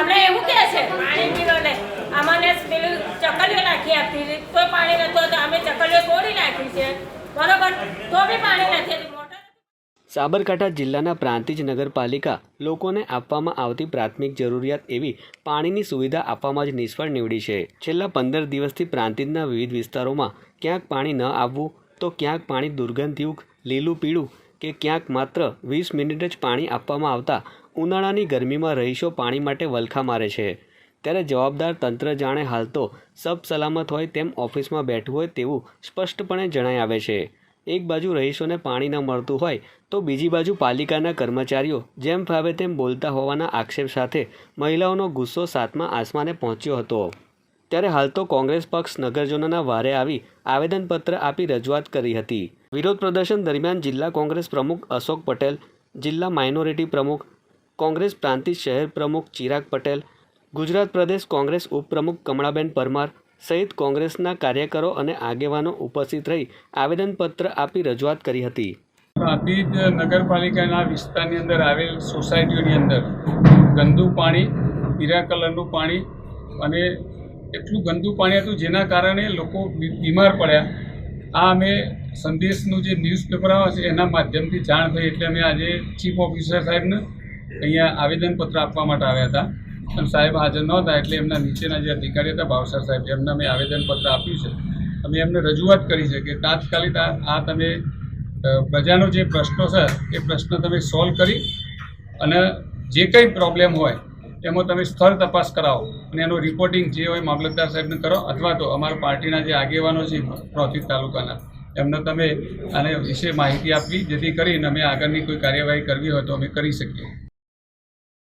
અમને એવું કહે છે પાણી પીવો ને અમને પેલું ચકલીઓ નાખી આપતી તો પાણી નતું, તો અમે ચકલીઓ તોડી નાખી છે. બરોબર? તો બી પાણી નથી સાબરકાંઠા જિલ્લાના પ્રાંતિજ નગરપાલિકા લોકોને આપવામાં આવતી પ્રાથમિક જરૂરિયાત એવી પાણીની સુવિધા આપવામાં જ નિષ્ફળ નીવડી છે. છેલ્લા પંદર દિવસથી પ્રાંતિજના વિવિધ વિસ્તારોમાં ક્યાંક પાણી ન આવવું, તો ક્યાંક પાણી દુર્ગંધયુક્ત, લીલું પીળું કે ક્યાંક માત્ર વીસ મિનિટ જ પાણી આપવામાં આવતા ઉનાળાની ગરમીમાં રહીશો પાણી માટે વલખા મારે છે. ત્યારે જવાબદાર તંત્ર જાણે હાલ તો સબ સલામત હોય તેમ ઓફિસમાં બેઠું હોય તેવું સ્પષ્ટપણે જણાઈ આવે છે. એક બાજુ રહીશોને પાણી ન મળતું હોય તો બીજી બાજુ પાલિકાના કર્મચારીઓ જેમ ફાવે તેમ બોલતા હોવાના આક્ષેપ સાથે મહિલાઓનો ગુસ્સો સાતમા આસમાને પહોંચ્યો હતો. ત્યારે હાલ તો કોંગ્રેસ પક્ષ નગરજનોના વારે આવી આવેદનપત્ર આપી રજૂઆત કરી હતી. વિરોધ પ્રદર્શન દરમિયાન જિલ્લા કોંગ્રેસ પ્રમુખ અશોક પટેલ, જિલ્લા માઇનોરિટી પ્રમુખ કોંગ્રેસ પ્રાંતિજ શહેર પ્રમુખ ચિરાગ પટેલ, ગુજરાત પ્રદેશ કોંગ્રેસ ઉપપ્રમુખ કમળાબેન પરમાર સહિત કોંગ્રેસના કાર્યકરો અને આગેવાનો ઉપસ્થિત રહી આવેદનપત્ર આપી રજૂઆત કરી હતી. પ્રાંતિજ નગરપાલિકાના વિસ્તારની અંદર આવેલ સોસાયટીઓની અંદર ગંદુ પાણી પીરા કલરનું પાણી અને એટલું ગંદુ પાણી હતું જેના કારણે લોકો બીમાર પડ્યા. આ અમે સંદેશનું જે ન્યૂઝપેપર આવે છે એના માધ્યમથી જાણ થઈ એટલે અમે આજે ચીફ ઓફિસર સાહેબને અહીંયા આવેદનપત્ર આપવા માટે આવ્યા હતા. પણ સાહેબ હાજર નહોતા એટલે એમના નીચેના જે અધિકારી હતા ભાવસર સાહેબ એમને અમે આવેદનપત્ર આપ્યું છે, અમે એમને રજૂઆત કરી છે કે તાત્કાલિક આ તમે પ્રજાનો જે પ્રશ્નો છે, એ પ્રશ્ન તમે સોલ્વ કરી અને જે કંઈ પ્રોબ્લેમ હોય, એમાં તમે સ્થળ તપાસ કરાવો અને એનું રિપોર્ટિંગ જે હોય મામલતદાર સાહેબને કરો અથવા તો અમારા પાર્ટીના જે આગેવાનો છે પ્રોથિત તાલુકાના, એમને તમે આને વિશે માહિતી આપવી, જેથી કરીને અમે આગળની કોઈ કાર્યવાહી કરવી હોય તો અમે કરી શકીએ.